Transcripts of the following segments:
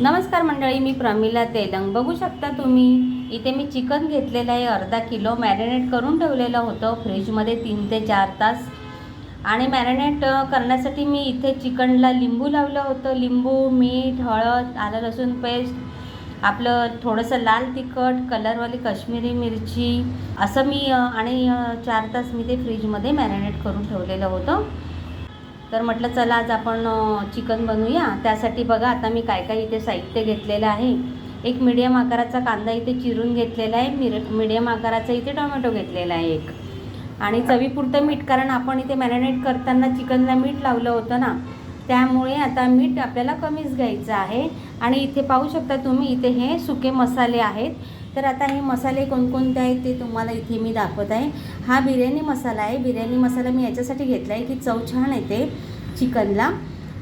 नमस्कार मंडळी मी प्रमिला तेलंग. बघू शकता तुम्ही इथे मी चिकन घेतलेलं आहे अर्धा किलो. मॅरिनेट करून ठेवलेलं होतं फ्रीजमध्ये तीन ते चार तास. आणि मॅरिनेट करण्यासाठी मी इथे चिकनला लिंबू लावलं होतं. लिंबू मीठ हळद आलं लसूण पेस्ट आपलं थोडंसं लाल तिखट कलरवाली काश्मीरी मिरची असं मी आणि चार तास मी ते फ्रीजमध्ये मॅरिनेट करून ठेवलेलं होतं. तर म्हटलं चला आज आपण चिकन बनवूया. त्यासाठी बघा आता मी काय काय इथे साहित्य घेतलेलं आहे. एक मिडियम आकाराचा कांदा इथे चिरून घेतलेला आहे. मिर मिडियम आकाराचा इथे टोमॅटो घेतलेला आहे एक. आणि चवीपुरतं मीठ कारण आपण इथे मॅरिनेट करताना चिकनला मीठ लावलं होतं ना त्यामुळे आता मीठ आपल्याला कमीच घ्यायचं आहे. आणि इथे पाहू शकता तुम्ही इथे हे सुके मसाले आहेत. तर आता हे मसाले कोणकोणते आहेत ते तुम्हाला इथे मी दाखवत आहे. हा बिर्याणी मसाला आहे. बिर्याणी मसाला मी याच्यासाठी घेतला आहे की चव छान येते चिकनला.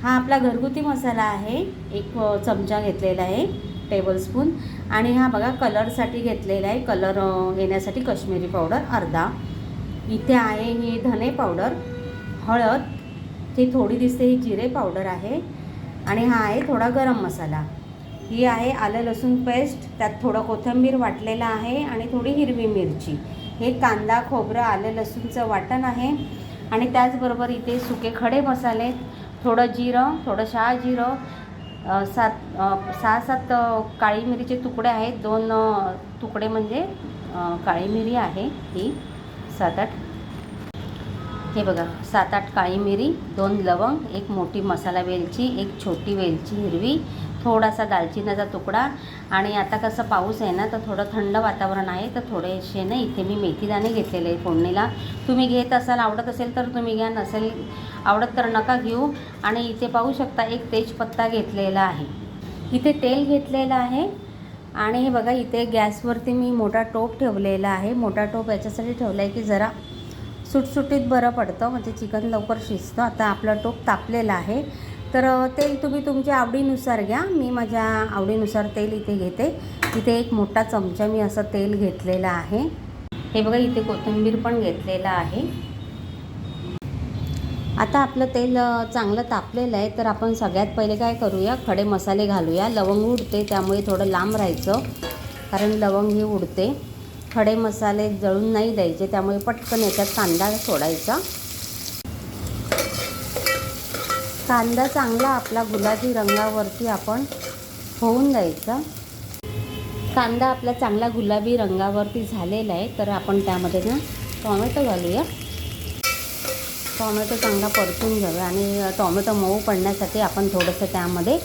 हा आपला घरगुती मसाला आहे. एक चमचा घेतलेला आहे टेबलस्पून आणि हा बघा कलरसाठी घेतलेला आहे. कलर येण्यासाठी कश्मीरी पावडर अर्धा. इथे आहे ही धने पावडर हळद. ती थोडी दिसते ही जिरे पावडर आहे. आणि हा आहे थोडा गरम मसाला. ही आहे आलं लसूण पेस्ट. त्यात थोडं कोथिंबीर वाटलेलं आहे आणि थोडी हिरवी मिरची. हे कांदा खोबरं आलं लसूणचं वाटण आहे. आणि त्याचबरोबर इथे सुके खडे मसाले थोडं जिरं थोडं शहा जिरं सात सहा सात काळी मिरीचे तुकडे आहेत. दोन तुकडे म्हणजे काळी मिरी आहे ही सात आठ. हे बघा सात आठ काळी मिरी दोन लवंग एक मोठी मसाला वेलची एक छोटी वेलची हिरवी थोडासा दालचिनीचा तुकडा आणि आता कसं पाऊस आहे ना तर थोडं थंड वातावरण आहे तर थोडेसे ना इथे मी मेथीदाणे घेतलेले आहे फोडणीला. तुम्ही घेत असाल आवडत असेल तर तुम्ही घ्या नसेल आवडत तर नका घेऊ. आणि इथे पाहू शकता एक तेजपत्ता घेतलेला आहे. इथे तेल घेतलेलं आहे. आणि हे बघा इथे गॅसवरती मी मोठा टोप ठेवलेला आहे. मोठा टोप याच्यासाठी ठेवला आहे की जरा सुटसुटीत बरं पडतं म्हणजे चिकन लवकर शिजतं. आता आपला टोप तापलेला आहे. तर तेल तुम्ही तुमच्या आवडीनुसार घ्या. मी माझ्या आवडीनुसार तेल इथे घेते. इथे एक मोठा चमचा मी असं तेल घेतलेलं आहे. हे बघा इथे कोथिंबीर पण घेतलेलं आहे. आता आपलं तेल चांगलं तापलेलं आहे. तर आपण सगळ्यात पहिले काय करूया? खडे मसाले घालूया. लवंग उडते त्यामुळे थोडं लांब राहायचं. कारण लवंग ही उडते. खडे मसाले जळून नाही द्यायचे त्यामुळे पटकन याच्यात कांदा सोडायचा. कांदा चांगला आपला गुलाबी रंगावरती आपण होऊन द्यायचा. कांदा आपला चांगला गुलाबी रंगावरती झालेला आहे तर आपण त्यामध्ये ना टॉमॅटो घालूया. टॉमॅटो चांगला परतून घ्यावा आणि टॉमॅटो मऊ पडण्यासाठी आपण थोडंसं त्यामध्ये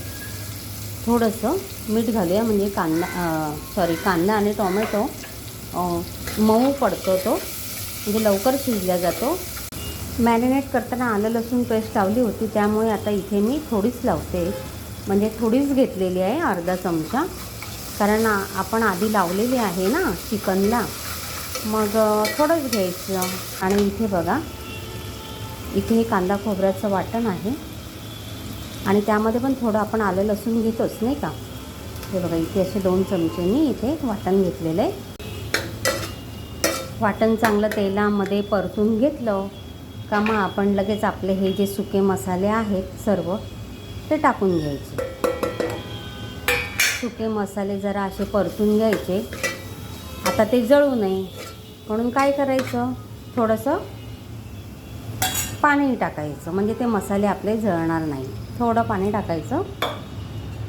थोडंसं मीठ घालूया म्हणजे कांदा सॉरी कांदा आणि टॉमॅटो मऊ पडतो तो. म्हणजे लवकर शिजला जातो. मॅरिनेट करताना आलं लसूण पेस्ट लावली होती त्यामुळे आता इथे मी थोडीच लावते. म्हणजे थोडीच घेतलेली आहे अर्धा चमचा. कारण आपण आधी लावलेली आहे ना चिकनला. मग थोडंच घ्यायचं. आणि इथे बघा इथे हे कांदा खोबऱ्याचं वाटण आहे. आणि त्यामध्ये पण थोडं आपण आलं लसूण घेतोच नाही का? हे बघा इथे असे दोन चमचे मी इथे वाटण घेतलेलं आहे. वाटण चांगलं तेलामध्ये परतून घेतलं. का मग आपण लगेच आपले हे जे सुके मसाले आहेत सर्व ते टाकून घ्यायचे. सुके मसाले जरा असे परतून घ्यायचे. आता ते जळू नये. म्हणून काय करायचं? थोडंसं पाणी टाकायचं. म्हणजे ते मसाले आपले जळणार नाही. थोडं पाणी टाकायचं.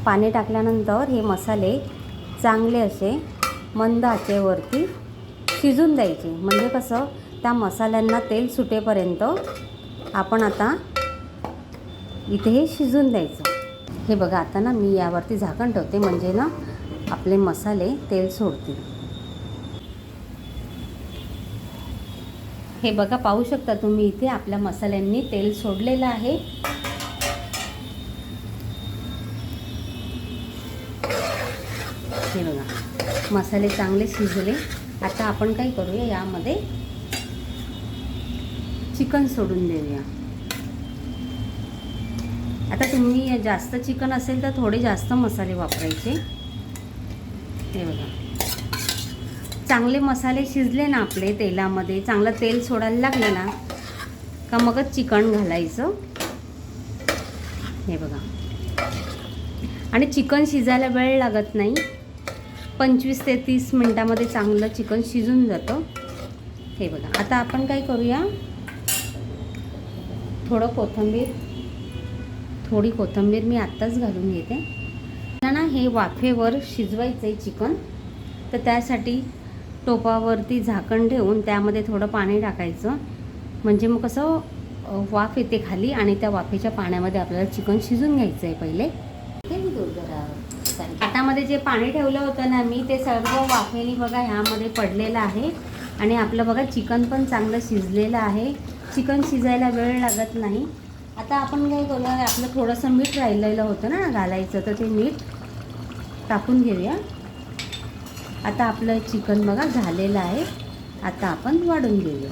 पाणी टाकल्यानंतर हे मसाले चांगले असे मंद आचेवरती शिजून द्यायचे. म्हणजे कसं? त्या मसाल्यांना तेल सुटेपर्यंत आपण आता इथे हे शिजून द्यायचं. हे बघा आता ना मी यावरती झाकण ठेवते म्हणजे ना आपले मसाले तेल सोडतील. हे बघा पाहू शकता तुम्ही इथे आपल्या मसाल्यांनी तेल सोडलेलं आहे. हे बघा मसाले चांगले शिजले. आता आपण काय करूया यामध्ये चिकन सोडून देऊया. आता तुम्ही जास्त चिकन असेल तर थोडे जास्त मसाले वापरायचे. हे बघा. चांगले मसाले शिजले ना आपले तेलामध्ये चांगलं तेल सोडायला लागलं ना का मगच चिकन घालायचं. हे बघा. आणि चिकन शिजायला वेळ लागत नाही. पंचवीस ते तीस मिनटामध्ये चांगलं चिकन शिजून जातं. हे बघा. आता आपण काय करूया? थोडं कोथिंबीर थोडी कोथिंबीर मी आत्ताच घालून घेते. ना हे वाफेवर शिजवायचं आहे चिकन. तर त्यासाठी टोपावरती झाकण ठेवून त्यामध्ये थोडं पाणी टाकायचं. म्हणजे मग कसं वाफ येते खाली आणि त्या वाफेच्या पाण्यामध्ये आपल्याला चिकन शिजून घ्यायचं आहे पहिले आतामध्ये जे पाणी ठेवलं होतं ना मी ते सर्व वाफेनी बघा ह्यामध्ये पडलेलं आहे. आणि आपलं बघा चिकन पण चांगलं शिजलेलं आहे. चिकन शिजायला वेळ लागत नाही. आता आपण काय करूया आपलं थोडंसं मीठ राहिलेलं होतं ना घालायचं तर ते मीठ टाकून घेऊया. आता आपलं चिकन बघा झालेलं आहे. आता आपण वाढून घेऊया.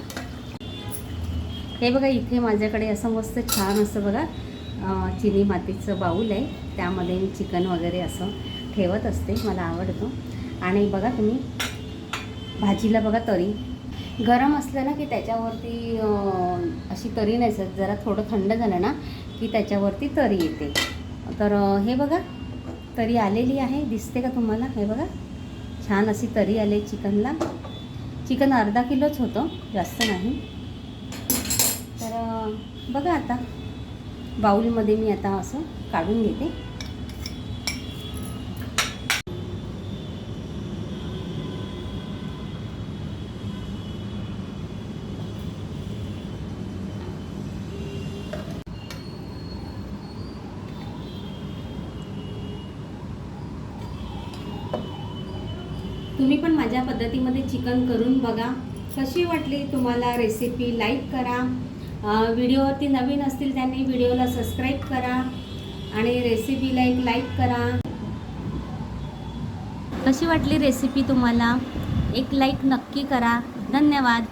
हे बघा इथे माझ्याकडे असं मस्त छान असं बघा चिनी मातीचं बाऊल आहे. त्यामध्ये मी चिकन वगैरे असं ठेवत असते मला आवडतं. आणि बघा तुम्ही भाजीला बघा तरी गरम असलं ना की त्याच्यावरती अशी तरी नाही सर जरा थोडं थंड झालं ना की त्याच्यावरती तरी येते. तर हे बघा तरी आलेली आहे. दिसते का तुम्हाला? हे बघा छान अशी तरी आली चिकनला. चिकन अर्धा किलोच होतं जास्त नाही. तर बघा आता बाऊलमध्ये मी आता असं काढून घेते. तुम्ही पण माझ्या पद्धतीमध्ये चिकन करून बघा. कशी वाटली तुम्हाला रेसिपी लाईक करा. व्हिडिओवरती नवीन असतील त्यांनी व्हिडिओला सबस्क्राईब करा. आणि रेसिपीला एक लाईक करा. कशी वाटली रेसिपी तुम्हाला? एक लाईक नक्की करा. धन्यवाद.